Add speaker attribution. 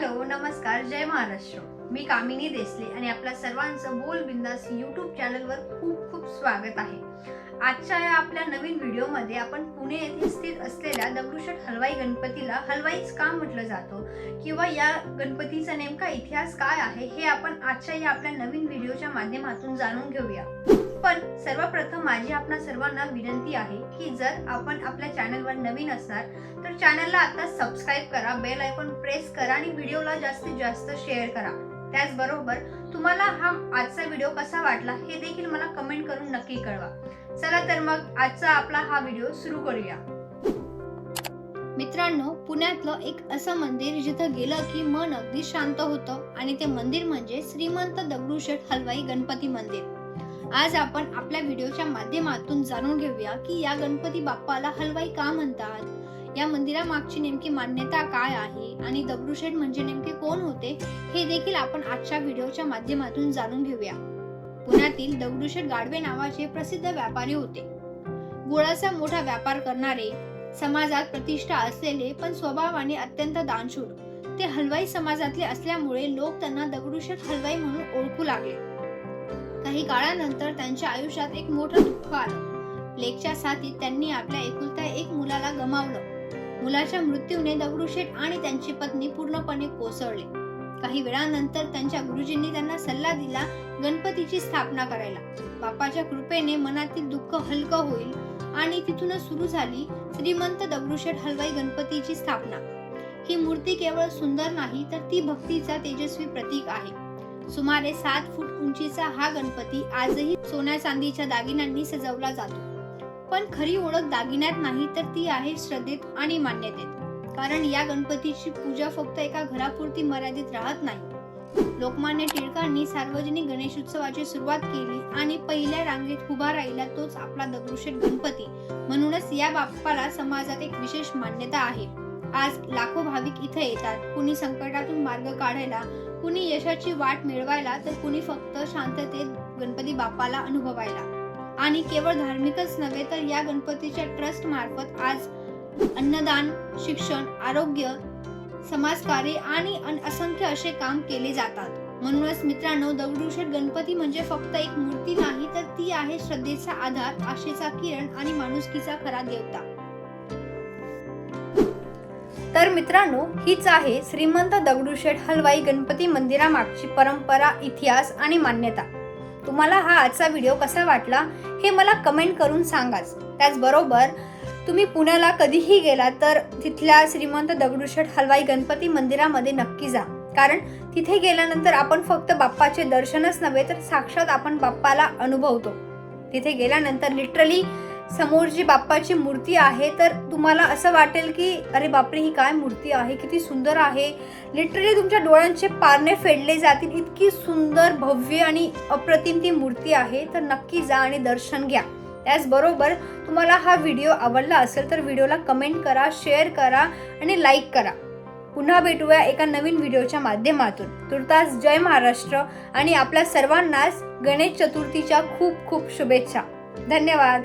Speaker 1: Hello नमस्कार जय महाराष्ट्र. मी कामिनी देसले आणि आपल्या सर्वांचं बोल बिंदास यूट्यूब चॅनलवर खूप खूप स्वागत आहे. आजच्या या आपल्या नवीन व्हिडिओमध्ये आपण पुणे येथे स्थित असलेल्या दगडूशेठ हलवाई गणपतीला हलवाईच का म्हटलं जातं? किंवा या गणपतीचा नेमका इतिहास काय आहे? हे आपण आजच्या या आपल्या नवीन व्हिडिओच्या माध्यमातून जाणून घेऊया. पण सर्वप्रथम माझी आपणा सर्वांना विनंती आहे की जर आपण आपल्या चॅनलवर नवीन असणार तर चॅनलला आता सबस्क्राईब करा बेल आयकॉन प्रेस करा आणि व्हिडिओला जास्तीत जास्त शेअर करा. त्याचबरोबर तुम्हाला हा आजचा व्हिडिओ कसा वाटला हे देखील मला कमेंट करून नक्की कळवा. चला तर मग आजचा आपला हा व्हिडिओ सुरू करूया. मित्रांनो पुण्यातलं एक असं मंदिर जिथं गेलं की मन अगदी शांत होतं आणि ते मंदिर म्हणजे श्रीमंत दगडूशेठ हलवाई गणपती मंदिर. आज आपण आपल्या व्हिडिओच्या माध्यमातून जाणून घेऊया की या गणपती बाप्पाला हलवाई का म्हणतात? या मंदिरामागची नेमकी मान्यता काय आहे? आणि दगडूशेठ म्हणजे नेमके कोण होते? हे देखील आपण आजच्या व्हिडिओच्या माध्यमातून जाणून घेऊया. पुण्यातील दगडूशेठ गाडवे नावाचे प्रसिद्ध व्यापारी होते. गुळाचा मोठा व्यापार करणारे समाजात प्रतिष्ठा असलेले पण स्वभावाने अत्यंत दानशूर. ते हलवाई समाजातले असल्यामुळे लोक त्यांना दगडूशेठ हलवाई म्हणून ओळखू लागले. काही काळानंतर त्यांच्या आयुष्यात एक मोठं दुःख आलं. प्लेगच्या साथीत त्यांनी आपल्या एकुलत्या एक मुलाला गमावलं. मुलाच्या मृत्यूने दगडूशेठ आणि त्यांची पत्नी पूर्णपणे कोसळले. काही वेळानंतर त्यांच्या गुरुजींनी त्यांना सल्ला दिला गणपतीची स्थापना करायला. बापाच्या कृपेने मनातील दुःख हलकं होईल आणि तिथूनच सुरू झाली श्रीमंत दगडूशेठ हलवाई गणपतीची स्थापना. ही मूर्ती केवळ सुंदर नाही तर ती भक्तीचा तेजस्वी प्रतीक आहे. सुमारे सात फूट उंचीचा हा गणपती आजही सोन्या चांदीच्या दागिन्यांनी सजवला जातो. पण खरी ओळख दागिन्यात नाही तर ती आहे श्रद्धेत आणि मान्यतेत. कारण या गणपतीची पूजा फक्त एका घरापुरती मर्यादित राहत नाही. लोकमान्य टिळकांनी सार्वजनिक गणेशोत्सवाची सुरुवात केली आणि पहिल्या रांगेत उभा राहिला तोच आपला दगडूशेठ गणपती. म्हणूनच या बाप्पाला समाजात एक विशेष मान्यता आहे. आज लाखो भाविक इथे येतात. कुणी संकटातून मार्ग काढायला कुणी यशाची वाट मिळवायला तर कुणी फक्त शांततेत गणपती बाप्पाला अनुभवायला. आणि केवळ धार्मिकच नव्हे तर या गणपतीच्या ट्रस्ट मार्फत आज अन्नदान शिक्षण आरोग्य समाजकार्य आणि अन- असंख्य असे काम केले जातात. म्हणूनच मित्रांनो दगडूशेठ गणपती म्हणजे फक्त एक मूर्ती नाही तर ती आहे श्रद्धेचा आधार आशेचा किरण आणि माणुसकीचा खरा देवता. तर मित्रांनो हीच आहे श्रीमंत दगडूशेठ हलवाई गणपती मंदिरामागची परंपरा इतिहास आणि मान्यता. तुम्हाला हा आजचा व्हिडिओ कसा वाटला हे मला कमेंट करून सांगाच. त्याचबरोबर तुम्ही पुण्याला कधीही गेला तर तिथल्या श्रीमंत दगडूशेठ हलवाई गणपती मंदिरामध्ये नक्की जा. कारण तिथे गेल्यानंतर आपण फक्त बाप्पाचे दर्शनच नव्हे तर साक्षात आपण बाप्पाला अनुभवतो. तिथे गेल्यानंतर लिटरली समोर जी बाप्पाची मूर्ती आहे तर तुम्हाला असं वाटेल की अरे बापरे ही काय मूर्ती आहे? किती सुंदर आहे. लिटरली तुमच्या डोळ्यांचे पारणे फेडले जातील. इतकी सुंदर भव्य आणि अप्रतिम ती मूर्ती आहे. तर नक्की जा आणि दर्शन घ्या. त्याचबरोबर तुम्हाला हा व्हिडिओ आवडला असेल तर व्हिडिओला कमेंट करा शेअर करा आणि लाईक करा. पुन्हा भेटूया एका नवीन व्हिडिओच्या माध्यमातून. तुर्तास जय महाराष्ट्र आणि आपल्या सर्वांनाच गणेश चतुर्थीच्या खूप खूप शुभेच्छा. धन्यवाद.